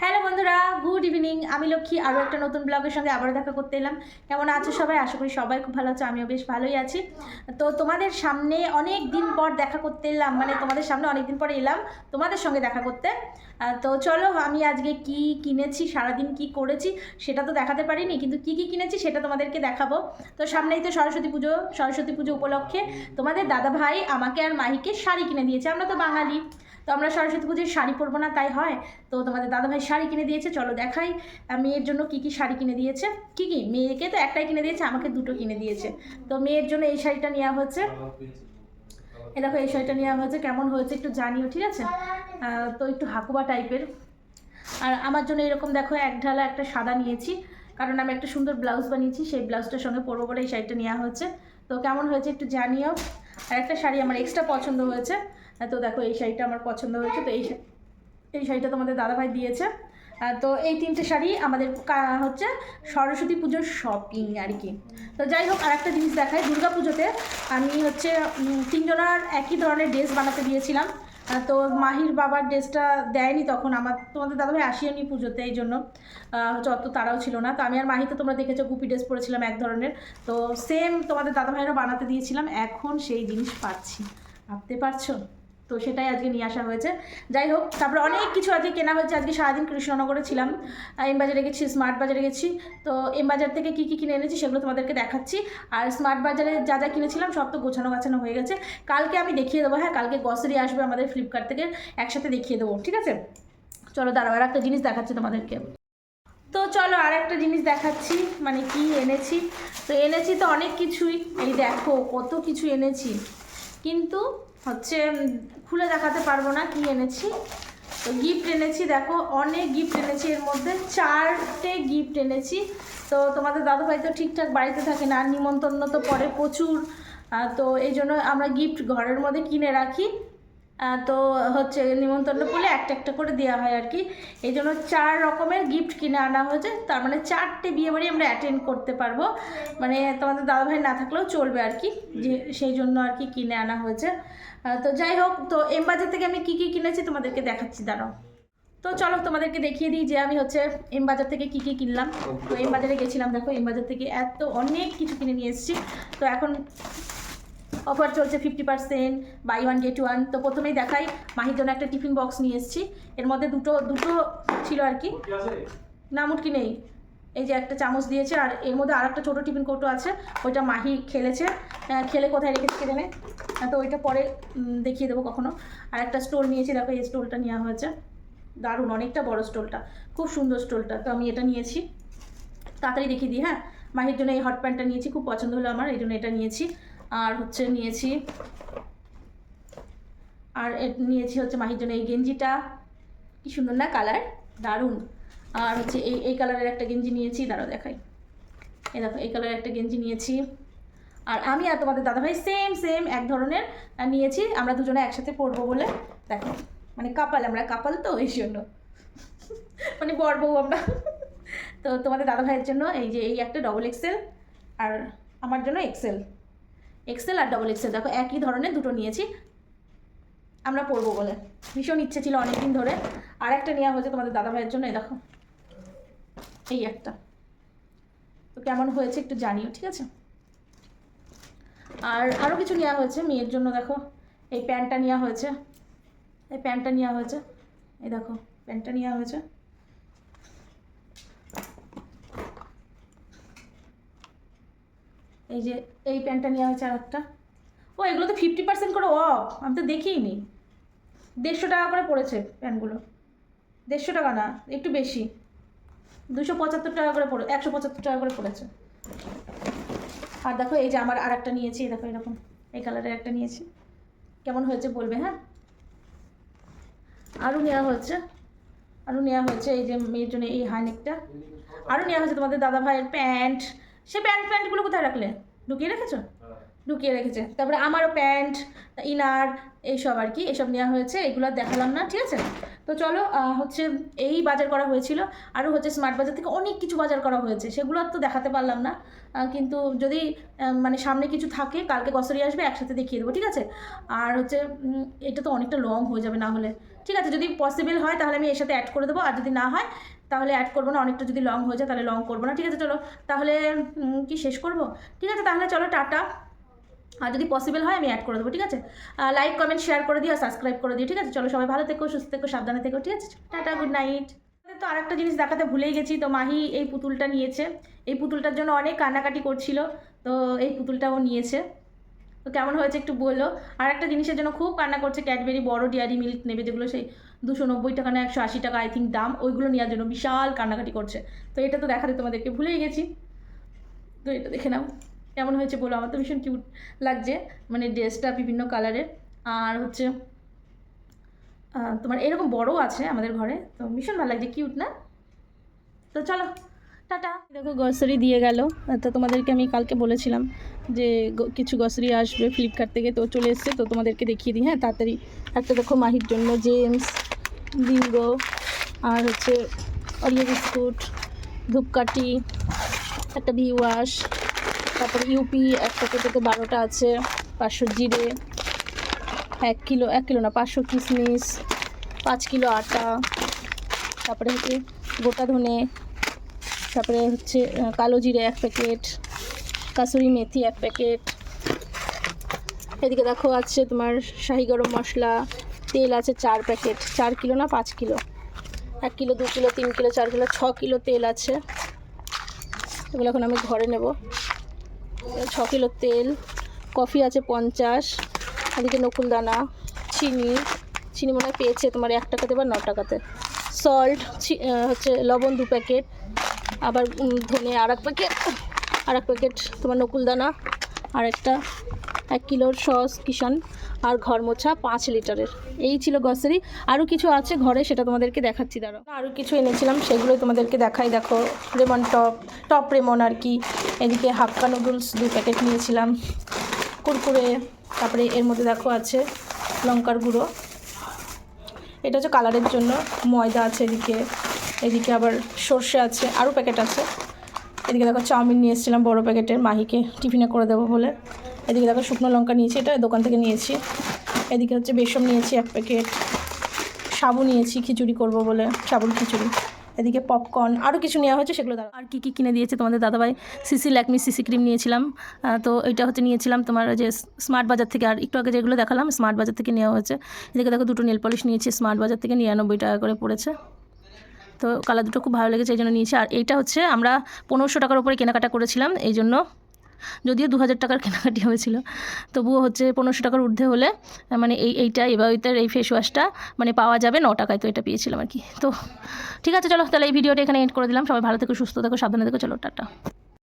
Hello বন্ধুরা, good evening. আমি লক্ষ্মী আরও একটা নতুন ব্লগের সঙ্গে আবারও দেখা করতে এলাম। কেমন আছো সবাই? আশা করি সবাই খুব ভালো আছো, আমিও বেশ ভালোই আছি। তো তোমাদের সামনে অনেক দিন পর দেখা করতে এলাম মানে তোমাদের সামনে অনেক দিন পরে এলাম তোমাদের সঙ্গে দেখা করতে। তো চলো, আমি আজকে কি কিনেছি, সারাদিন কি করেছি সেটা তো দেখাতে পারিনি, কিন্তু কি কি কিনেছি সেটা তোমাদেরকে দেখাবো। তো সামনেই তো সরস্বতী পুজো সরস্বতী পুজো উপলক্ষে তোমাদের দাদা ভাই আমাকে আর মাহিকে শাড়ি কিনে দিয়েছে। আমরা তো বাঙালি। তো আমরা সরস্বতী পুজোয় শাড়ি পরবো না, তাই হয়। তো তোমাদের দাদাভাই শাড়ি কিনে দিয়েছে, চলো দেখাই। মেয়ের জন্য কি কি শাড়ি কিনে দিয়েছে? কি কি? মেয়েকে তো একটাই কিনে দিয়েছে, আমাকে দুটো কিনে দিয়েছে। তো মেয়ের জন্য এই শাড়িটা নেওয়া হচ্ছে। এ দেখো, এই শাড়িটা নেওয়া হয়েছে, কেমন হয়েছে একটু জানিও, ঠিক আছে? তো একটু হাকুবা টাইপের। আর আমার জন্য এরকম দেখো, এক ঢালা একটা সাদা নিয়েছি। কারণ আমি একটা সুন্দর ব্লাউজ বানিয়েছি, সেই ব্লাউজটার সঙ্গে পরবো বলে এই শাড়িটা নেওয়া হয়েছে তো কেমন হয়েছে একটু জানিও। আর একটা শাড়ি আমার এক্সট্রা পছন্দ হয়েছে। তো দেখো এই শাড়িটা আমার পছন্দ হয়েছে, তো এই এই শাড়িটা তোমাদের দাদাভাই দিয়েছে। তো এই তিনটে শাড়ি আমাদের হচ্ছে সরস্বতী পুজোর শপিং আর কি। তো যাই হোক আর একটা জিনিস দেখাই, দুর্গা পুজোতে আমি হচ্ছে তিনজনার একই ধরনের ড্রেস বানাতে দিয়েছিলাম। তো মাহির বাবার ড্রেসটা দেয়নি তখন আমার, তোমাদের দাদাভাই আসিনি পুজোতে এই জন্য। হচ্ছে অত তারাও ছিল না। তো আমি আর মাহি তো তোমরা দেখেছ, গুপি ড্রেস পরেছিলাম এক ধরনের। তো সেম তোমাদের দাদাভাইরা বানাতে দিয়েছিলাম, এখন সেই জিনিস পাচ্ছি। ভাবতে পারছ? তো সেটাই আজকে নিয়ে আসা হয়েছে। যাই হোক, তারপরে অনেক কিছু আজকে কেনা হয়েছে। আজকে সারাদিন কৃষ্ণনগরে ছিলাম এম বাজারে গেছি, স্মার্ট বাজারে গেছি। তো এম বাজার থেকে কী কী কিনে এনেছি সেগুলো তোমাদেরকে দেখাচ্ছি। আর স্মার্ট বাজারে যা যা কিনেছিলাম সব তো গোছানো গাছানো হয়ে গেছে। কালকে আমি দেখিয়ে দেবো হ্যাঁ কালকে গসরি আসবে আমাদের ফ্লিপকার্ট থেকে, একসাথে দেখিয়ে দেবো, ঠিক আছে? চলো দাঁড়াও, আর একটা জিনিস দেখাচ্ছি তোমাদেরকে। তো চলো আর একটা জিনিস দেখাচ্ছি মানে কি এনেছি? তো এনেছি তো অনেক কিছুই, এই দেখো কত কিছু এনেছি। কিন্তু হচ্ছে খুলে দেখাতে পারব না কি এনেছি। তো গিফট এনেছি, দেখো, অনেক গিফট এনেছি। এর মধ্যে চারটে গিফট এনেছি। তো তোমাদের দাদুভাই তো ঠিকঠাক বাড়িতে থাকে না, আর নিমন্ত্রণ তো পরে প্রচুর। তো এই জন্য আমরা গিফট ঘরের মধ্যে কিনে রাখি। তো হচ্ছে নিমন্ত্রণ করলে একটা একটা করে দেওয়া হয় আর কি। এই জন্য চার রকমের গিফট কিনে আনা হয়েছে। তার মানে চারটে বিয়ে বাড়ি আমরা অ্যাটেন্ড করতে পারব। মানে তোমাদের দাদাভাই না থাকলেও চলবে আর কি, যে সেই জন্য আর কি কিনে আনা হয়েছে। তো যাই হোক, তো এম বাজার থেকে আমি কী কী কিনেছি তোমাদেরকে দেখাচ্ছি, দাঁড়াও। তো চলো তোমাদেরকে দেখিয়ে দিই যে আমি হচ্ছে এম বাজার থেকে কী কী কিনলাম। তো এম বাজারে গেছিলাম, দেখো এম বাজার থেকে এত অনেক কিছু কিনে নিয়ে এসেছি। তো এখন অফার চলছে fifty percent buy one get one তো প্রথমেই দেখাই মাহির জন্য একটা টিফিন বক্স নিয়ে এসেছি। এর মধ্যে দুটো দুটো ছিল আর কি। না মুটকি নেই। এই যে একটা চামচ দিয়েছে আর এর মধ্যে আর একটা ছোটো টিফিন কৌটো আছে ওইটা মাহি খেলেছে। আহ, খেলে কোথায় রেখেছে জানে? আহ, তো ওইটা পরে দেখিয়ে দেবো কখনো। আর একটা স্টোল নিয়েছি দেখো এই স্টোলটা নেওয়া হয়েছে। দারুণ অনেকটা বড় স্টোলটা। খুব সুন্দর স্টোলটা। তো আমি এটা নিয়েছি। তাড়াতাড়ি দেখিয়ে দিই হ্যাঁ? মাহির জন্য এই হট প্যান্টটা নিয়েছি খুব পছন্দ হলো আমার এই জন্য এটা নিয়েছি। আর হচ্ছে নিয়েছি, আর নিয়েছি হচ্ছে মাহির জন্য এই গেঞ্জিটা। কি সুন্দর না কালার? দারুণ। আর হচ্ছে এই এই কালারের একটা গেঞ্জি নিয়েছি, দাঁড়াও দেখাই। এই দেখো, এই কালারের একটা গেঞ্জি নিয়েছি। আর আমি আর তোমাদের দাদাভাই সেম সেম এক ধরনের নিয়েছি। আমরা দুজনে একসাথে পরবো বলে। দেখো মানে কাপাল আমরা কাপাল তো, এই জন্য। মানে বর বউ আমরা। তো তোমাদের দাদাভাইয়ের জন্য এই যে, এই একটা ডবল এক্সেল আর আমার জন্য এক্সেল এক্সেল আর ডবল এক্সেল দেখো একই ধরনের দুটো নিয়েছি। আমরা পরবো বলে। ভীষণ ইচ্ছে ছিল অনেক দিন ধরে। আর একটা নেওয়া হয়েছে তোমাদের দাদাভাইয়ের জন্য, এই দেখো। এই একটা। তো কেমন হয়েছে একটু জানিও, ঠিক আছে? আর আরও কিছু নেওয়া হয়েছে মেয়ের জন্য, দেখো। এই প্যান্টটা নেওয়া হয়েছে। এই প্যান্টটা নেওয়া হয়েছে। এই দেখো, প্যান্টটা নেওয়া হয়েছে। এই যে, এই প্যান্টটা নেওয়া হয়েছে আর একটা ও এগুলো তো ফিফটি পার্সেন্ট করে অফ আমি তো দেখিই নি দেড়শো টাকা করে পড়েছে প্যান্টগুলো। দেড়শো টাকা না, একটু বেশি। দুশো পঁচাত্তর টাকা করে পড়ে, একশো পঁচাত্তর টাকা করে পড়েছে। আর দেখো, এই যে আমার আর একটা নিয়েছি দেখো এরকম, এই কালারের একটা নিয়েছি। কেমন হয়েছে বলবে হ্যাঁ? আরও নেওয়া হয়েছে আরও নেওয়া হয়েছে, এই যে মেয়ের জন্য এই হাইনেকটা আরও নেওয়া হয়েছে তোমাদের দাদা ভাইয়ের প্যান্ট। সে প্যান্ট প্যান্টগুলো কোথায় রাখলে? ঢুকিয়ে রেখেছো? ঢুকিয়ে রেখেছে। তারপরে আমারও প্যান্ট, ইনার, এইসব আর কি, এসব নেওয়া হয়েছে, এগুলো দেখালাম না, ঠিক আছে? তো চলো হচ্ছে এই বাজার করা হয়েছিল। আরও হচ্ছে স্মার্ট বাজার থেকে অনেক কিছু বাজার করা হয়েছে, সেগুলো তো দেখাতে পারলাম না। কিন্তু যদি মানে সামনে কিছু থাকে, কালকে গসরি আসবে, একসাথে দেখিয়ে দেবো, ঠিক আছে? আর হচ্ছে এটা তো অনেকটা লং হয়ে যাবে না হলে। ঠিক আছে, যদি পসিবল হয়, তাহলে আমি এর সাথে অ্যাড করে দেবো, আর যদি না হয়, তাহলে অ্যাড করব না, অনেকটা যদি লং হয়ে যায়, তাহলে লং করব না, ঠিক আছে? চলো, তাহলে কি শেষ করব? ঠিক আছে, তাহলে চলো, টাটা। আর যদি পসিবল হয় আমি অ্যাড করে দেবো, ঠিক আছে? লাইক কমেন্ট শেয়ার করে দিও আর সাবস্ক্রাইব করে দিও, ঠিক আছে? চলো সবাই ভালো থেকো, সুস্থ থেকো, সাবধানে থেকো, ঠিক আছে? টাটা গুড নাইট তো আরেকটা জিনিস দেখাতে ভুলেই গেছি, তো মাহি এই পুতুলটা নিয়েছে। এই পুতুলটার জন্য অনেক কান্নাকাটি করছিল, তো এই পুতুলটাও নিয়েছে। তো কেমন হয়েছে একটু বলল আর একটা জিনিসের জন্য খুব কান্না করছে ক্যাডবেরি বড় ডিয়ারি মিল্ক নেবে, যেগুলো সেই দুশো নব্বই টাকা না একশো আশি টাকা আই থিঙ্ক দাম, ওইগুলো নেওয়ার জন্য বিশাল কান্নাকাটি করছে। তো এটা তো দেখাতে তোমাদেরকে ভুলেই গেছি। তো এটা দেখে নাও। কেমন হয়েছে বলো? আমার তো ভীষণ কিউট লাগছে। মানে ড্রেসটা বিভিন্ন কালারের আর হচ্ছে তোমার এরকম বড় আছে আমাদের ঘরে, তো ভীষণ ভালো লাগছে। কিউট না? তো চলো, টাটা। দেখো গ্রসারি দিয়ে গেল। তো তোমাদেরকে আমি কালকে বলেছিলাম যে কিছু গ্রসারি আসবে ফ্লিপকার্ট থেকে। তো চলে এসছে, তো তোমাদেরকে দেখিয়ে দিই। হ্যাঁ তাড়াতাড়ি একটা দেখো মাহির জন্য জেমস বিঙ্গো আর হচ্ছে অরিও বিস্কুট, ধূপকাঠি, একটা ভি ওয়াশ তারপরে ইউপি এক প্যাকেটেতে বারোটা আছে, পাঁচশো জিরে, এক কিলো এক কিলো না, পাঁচশো কিশমিশ পাঁচ কিলো আটা, তারপরে হচ্ছে গোটা ধনে, তারপরে হচ্ছে কালো জিরে এক প্যাকেট, কাসুরি মেথি এক প্যাকেট। এদিকে দেখো আছে তোমার শাহি গরম মশলা, তেল আছে চার প্যাকেট, চার কিলো না পাঁচ কিলো? এক কিলো, দু কিলো, তিন কিলো, চার কিলো, ছ কিলো তেল আছে। এগুলো এখন আমি ঘরে নেব। ছ কিলো তেল, কফি আছে পঞ্চাশ, এদিকে নকুলদানা, চিনি চিনি মনে হয় পেয়েছে তোমার এক টাকাতে বা ন টাকাতে। সল্ট হচ্ছে লবণ দু প্যাকেট, আবার ধনে আর এক প্যাকেট আর এক প্যাকেট তোমার নকুলদানা আর একটা এক কিলোর সস কিষান আর ঘর মোছা পাঁচ লিটারের। এই ছিল গ্রসারি আরও কিছু আছে ঘরে, সেটা তোমাদেরকে দেখাচ্ছি, দাঁড়াও। আরও কিছু এনেছিলাম, সেগুলোই তোমাদেরকে দেখাই। দেখো রেমন টপ টপ রেমন আর কি। এদিকে হাক্কা নুডলস দু প্যাকেট নিয়েছিলাম, কুরকুরে, তারপরে এর মধ্যে দেখো আছে লঙ্কার গুঁড়ো। এটা হচ্ছে কালারের জন্য। ময়দা আছে এদিকে। এদিকে আবার সর্ষে আছে আরও প্যাকেট আছে। এদিকে দেখো চাউমিন নিয়ে এসেছিলাম, বড়ো প্যাকেটের মাহিকে টিফিনে করে দেবো বলে। এদিকে দেখো শুকনো লঙ্কা নিয়েছি, এটা দোকান থেকে নিয়েছি। এদিকে হচ্ছে বেসন নিয়েছি এক প্যাকেট। সাবু নিয়েছি, খিচুড়ি করব বলে, সাবুর খিচুড়ি। এদিকে পপকর্ন আরও কিছু নেওয়া হয়েছে সেগুলো আর কী কী কিনে দিয়েছে তোমাদের দাদাভাই? সিসি ল্যাকমি সিসি ক্রিম নিয়েছিলাম। তো এটা হচ্ছে নিয়েছিলাম তোমার যে স্মার্ট বাজার থেকে। আর একটু আগে যেগুলো দেখালাম, স্মার্ট বাজার থেকে নেওয়া হয়েছে। এদিকে দেখো দুটো নেল পলিশ নিয়েছি, স্মার্ট বাজার থেকে নিরানব্বই টাকা করে পড়েছে। তো কালার দুটো খুব ভালো লেগেছে, এই জন্য নিয়েছি। আর এইটা হচ্ছে আমরা পনেরোশো টাকার উপরে কেনাকাটা করেছিলাম, এই জন্য যদিও দু হাজার টাকার কেনাকাটি হয়েছিল। তবুও হচ্ছে পনেরোশো টাকার ঊর্ধ্বে হলে মানে এই, এইটা, এবার এই ফেস ওয়াশটা মানে পাওয়া যাবে ন টাকায়, তো এটা পেয়েছিলাম আর কি। তো ঠিক আছে, চলো, তাহলে এই ভিডিওটা এখানে এড করে দিলাম। সবাই ভালো থেকে, সুস্থ থেকো, সাবধানে থেকো, চলো, টাটা।